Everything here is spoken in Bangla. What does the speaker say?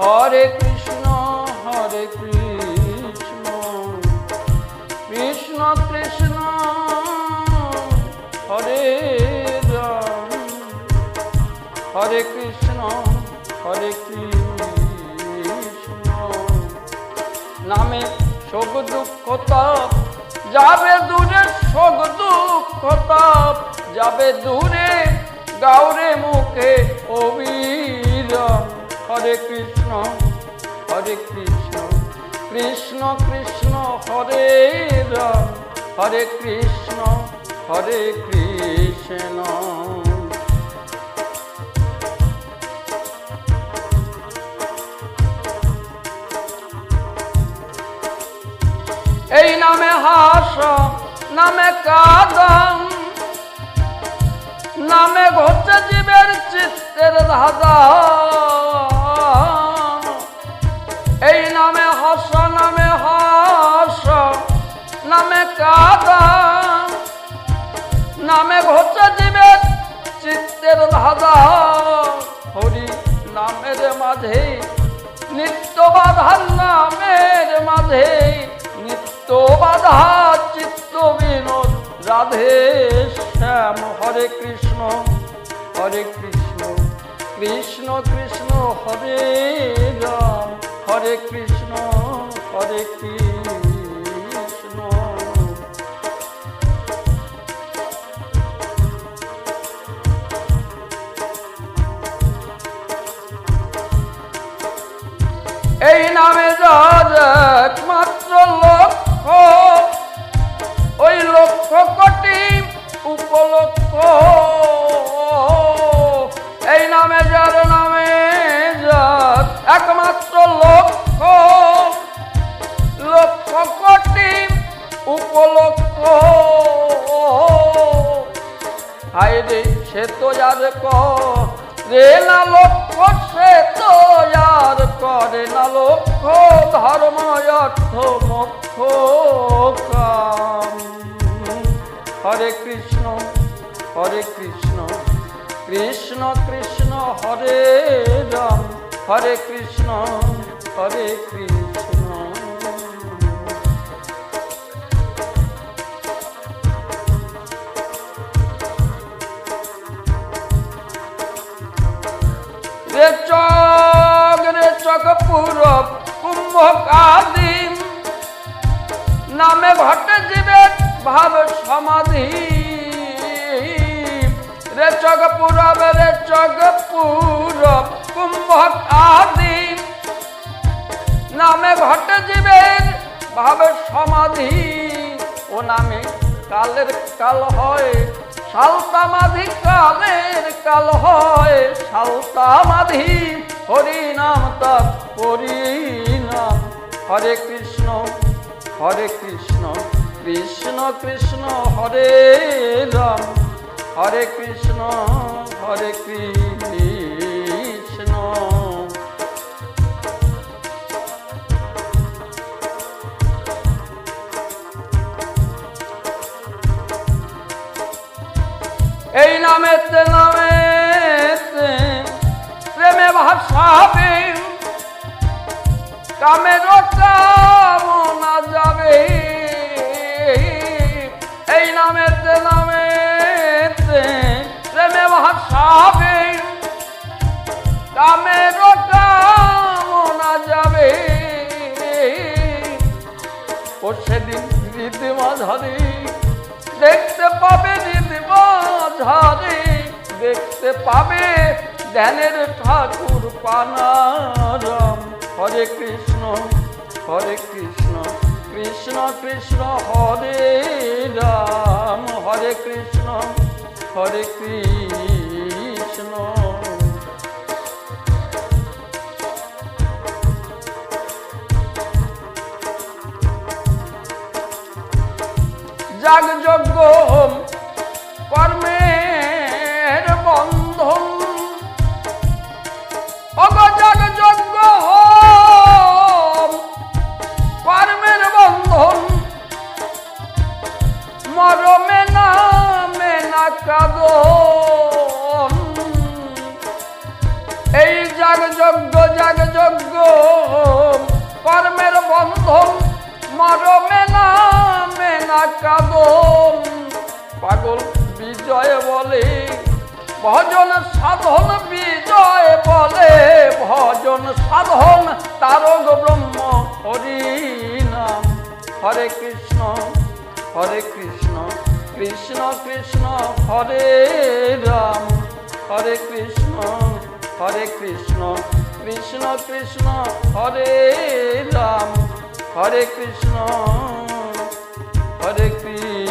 হরে কৃষ্ণ হরে কৃষ্ণ। কৃষ্ণ কৃষ্ণ, হরে রাম। হরে কৃষ্ণ হরে কৃষ্ণ। নামে শোক দুঃখ তাপ, যাবে দূরে শোক দুঃখ তাপ, যাবে দূরে গাউরে মুখে অবিরাম। হরে কৃষ্ণ হরে কৃষ্ণ কৃষ্ণ কৃষ্ণ, হরে রাম, হরে কৃষ্ণ হরে কৃষ্ণ। এই নামে হাস, নামে কাদম, নামে ঘটছে জীবের চিত্তের ধাঁধা। এই নামে হাস নামে হাস, নামে কাদম, নামে ঘটছে জীবের চিত্তের ধাঁধা। হরি নামের মাঝে নিত্য বাধার নামের মাঝে নিত্য বাধা চিত্ত বিনোদ। রাধে শ্যাম, হরে কৃষ্ণ হরে কৃষ্ণ কৃষ্ণ কৃষ্ণ, হরে রাম। হরে কৃষ্ণ হরে কৃষ্ণ। এই নামে যার একমাত্র লক্ষ্য ওই লক্ষ কোটি উপলক্ষ। হায় রে সে তো যার রে না লক্ষ্য সে তো যার করে। না লক্ষ্য ধর্ম অর্থ মোক্ষ হরে কৃষ্ণ হরে কৃষ্ণ কৃষ্ণ কৃষ্ণ, হরে রাম। হরে কৃষ্ণ হরে কৃষ্ণ। রে চক রে চক পূরব নামে ঘটে জীবে ভাব সমাধি। রে চক পূরব রে চক পূরব কুম্ভ কাদিম নামে ঘটে জীবের ভাব সমাধি। ও নামে কালের কাল হয়, সালতামাধি কালের কাল হয়। সালতামাধি হরি নাম তার নাম হরে কৃষ্ণ হরে কৃষ্ণ কৃষ্ণ কৃষ্ণ, হরে রাম। হরে কৃষ্ণ হরে কৃষ্ণ। এই নামেতে নামেতে ভাসাবে কামের কামনা যাবে। এই নামেতে নামেতে প্রেমে ভাসাবে কামের কামনা যাবে। ও সেদিন রীতি মাঝারি দেখতে পাবে, রীতি মাঝারি দেখতে পাবে। ধ্যানের ঠাকুর পানারাম। হরে কৃষ্ণ হরে কৃষ্ণ কৃষ্ণ কৃষ্ণ, হরে রাম। হরে কৃষ্ণ হরে কৃষ্ণ। যাগযজ্ঞ কর্মের ভজন সাধন বিজয় বলে, ভজন সাধন তারক ব্রহ্ম হরি নাম হরে কৃষ্ণ হরে কৃষ্ণ কৃষ্ণ কৃষ্ণ, হরে রাম। হরে কৃষ্ণ হরে কৃষ্ণ কৃষ্ণ কৃষ্ণ, হরে রাম। হরে কৃষ্ণ হরে কৃষ্ণ।